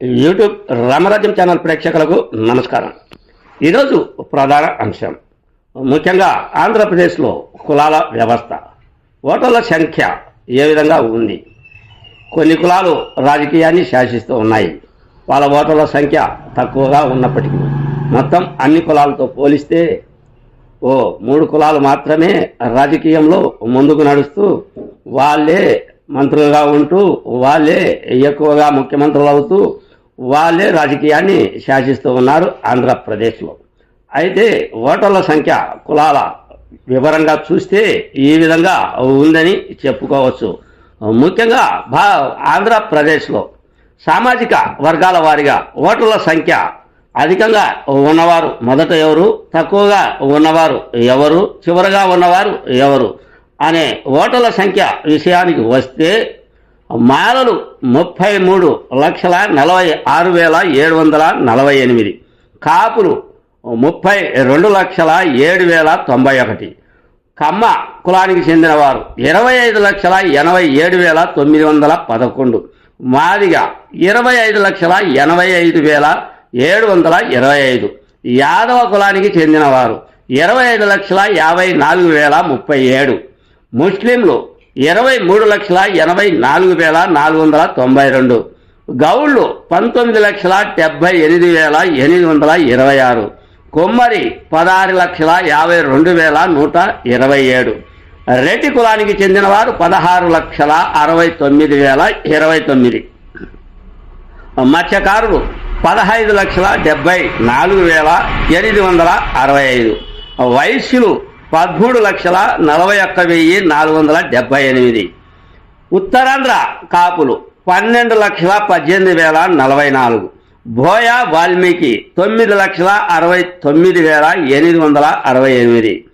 YouTube రామరాజ్యం channel ప్రేక్షకులకు నమస్కారం. ఈరోజు ప్రధాన అంశం. ముఖ్యంగా ఆంధ్రప్రదేశ్లో కులాల వ్యవస్థ. ఓటర్ల సంఖ్య ఏ విధంగా ఉంది? కొన్ని కులాలు రాజకీయాన్ని శాసిస్తూ ఉన్నాయి. వాళ్ళ ఓటర్ల సంఖ్య తక్కువగా ఉన్నప్పటికీ మొత్తం అన్ని కులాలతో పోలిస్తే ఓ మూడు కులాలు మాత్రమే రాజకీయంలో ముందుకు నడుస్తూ వాళ్ళే మంత్రులుగా ఉంటూ వాళ్ళే ఎక్కువగా ముఖ్యమంత్రులు అవుతూ వాళ్ళే రాజకీయాన్ని శాసిస్తూ ఉన్నారు ఆంధ్రప్రదేశ్లో. అయితే ఓటర్ల సంఖ్య కులాల వివరంగా చూస్తే ఈ విధంగా ఉందని చెప్పుకోవచ్చు. ముఖ్యంగా భా ఆంధ్రప్రదేశ్లో సామాజిక వర్గాల వారిగా ఓటర్ల సంఖ్య అధికంగా ఉన్నవారు మొదట ఎవరు తక్కువగా ఉన్నవారు ఎవరు చివరగా ఉన్నవారు ఎవరు అనే ఓటర్ల సంఖ్య విషయానికి వస్తే మాలలు ముప్పై మూడు లక్షల నలభై ఆరు వేల ఏడు వందల నలభై ఎనిమిది. కాపులు ముప్పై రెండు లక్షల ఏడు వేల తొంభై ఒకటి. కమ్మ కులానికి చెందినవారు ఇరవై ఐదు లక్షల ఎనభై ఏడు వేల తొమ్మిది వందల పదకొండు. మాదిగ ఇరవై ఐదు లక్షల ఎనభై ఐదు వేల ఏడు వందల ఇరవై ఐదు. యాదవ కులానికి చెందినవారు ఇరవై ఐదు లక్షల యాభై నాలుగు వేల ముప్పై ఏడు. ముస్లింలు ఇరవై మూడు లక్షల ఎనభై నాలుగు వేల నాలుగు వందల తొంభై రెండు. గౌళ్ళు పంతొమ్మిది లక్షల డెబ్బై ఎనిమిది వేల ఎనిమిది వందల ఇరవై ఆరు. కొమ్మరి పదహారు లక్షల యాభై రెండు వేల నూట ఇరవై ఏడు. రెడ్డి కులానికి చెందినవారు పదహారు లక్షల అరవై తొమ్మిది వేల ఇరవై తొమ్మిది. మత్స్యకారులు పదహైదు లక్షల డెబ్బై నాలుగు వేల ఎనిమిది వందల అరవై ఐదు. వైశ్యులు పదమూడు లక్షల నలభై ఒక్క వెయ్యి నాలుగు వందల డెబ్బై ఎనిమిది. ఉత్తరాంధ్ర కాపులు పన్నెండు లక్షల పద్దెనిమిది వేల నలభై నాలుగు. భోయ వాల్మీకి తొమ్మిది లక్షల అరవై తొమ్మిది వేల ఎనిమిది వందల అరవై ఎనిమిది.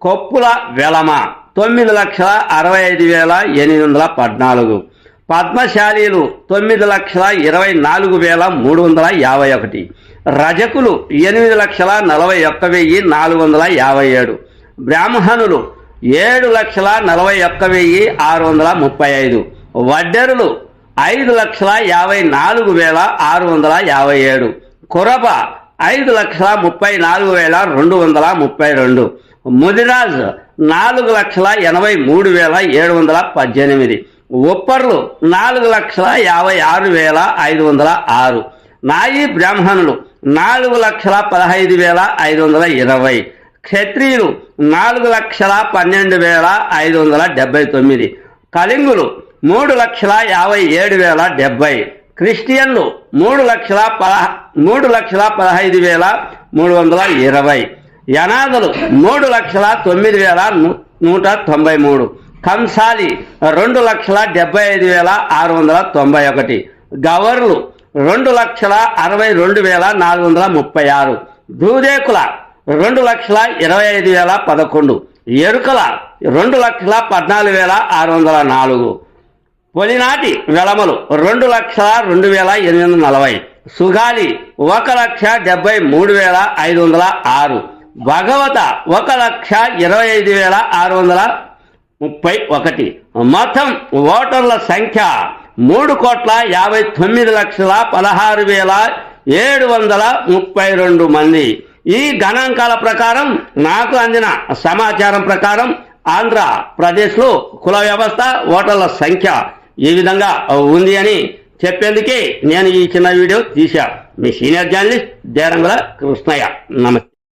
కొప్పుల వెలమ తొమ్మిది లక్షల అరవై ఐదు వేల ఎనిమిది వందల పద్నాలుగు. పద్మశాలీలు తొమ్మిది లక్షల ఇరవై నాలుగు వేల మూడు వందల యాభై ఒకటి. రజకులు ఎనిమిది లక్షల నలభై ఒక్క వెయ్యి నాలుగు వందల యాభై ఏడు. బ్రాహ్మణులు ఏడు లక్షల నలభై ఒక్క వెయ్యి ఆరు వందల ముప్పై ఐదు. వడ్డెరులు ఐదు లక్షల యాభై నాలుగు వేల ఆరు వందల యాభై ఏడు. కురబ ఐదు లక్షల ముప్పై నాలుగు వేల రెండు వందల ముప్పై రెండు. ముదిరాజ్ నాలుగు లక్షల ఎనభై మూడు వేల ఏడు వందల పద్దెనిమిది. ఉప్పర్లు నాలుగు లక్షల యాభై ఆరు వేల ఐదు వందల ఆరు. నాయి బ్రాహ్మణులు నాలుగు లక్షల పదహైదు వేల ఐదు వందల ఇరవై. క్షత్రియులు నాలుగు లక్షల పన్నెండు వేల ఐదు వందల డెబ్బై తొమ్మిది. కళింగులు మూడు లక్షల యాభై ఏడు వేల డెబ్బై. క్రిస్టియన్లు మూడు లక్షల పదహ మూడు లక్షల పదహైదు వేల మూడు వందల ఇరవై. యనాదులు మూడు లక్షల తొమ్మిది వేల నూట తొంభై మూడు. కంసాలి రెండు లక్షల డెబ్బై ఐదు వేల ఆరు వందల తొంభై ఒకటి. గవర్లు రెండు లక్షల అరవై రెండు వేల నాలుగు వందల ముప్పై ఆరు. దూదేకుల రెండు లక్షల ఇరవై ఐదు వేల పదకొండు. ఎరుకల రెండు లక్షల పద్నాలుగు వేల ఆరు వందల నాలుగు. పొలినాటి వెలమలు రెండు లక్షల రెండు వేల ఎనిమిది వందల నలభై. సుగాలి ఒక లక్ష డెబ్బై మూడు వేల ఐదు వందల ఆరు. భగవత ఒక లక్ష ఇరవై ఐదు వేల ఆరు వందల ముప్పై ఒకటి. మొత్తం ఓటర్ల సంఖ్య మూడు కోట్ల యాభై తొమ్మిది లక్షల పదహారు వేల ఏడు వందల ముప్పై రెండు మంది. ఈ గణాంకాల ప్రకారం నాకు అందిన సమాచారం ప్రకారం ఆంధ్రప్రదేశ్లో కుల వ్యవస్థ ఓటర్ల సంఖ్య ఈ విధంగా ఉంది అని చెప్పేందుకే నేను ఈ చిన్న వీడియో తీశా. మీ సీనియర్ జర్నలిస్ట్ దేరంగుల కృష్ణయ్య. నమస్తే.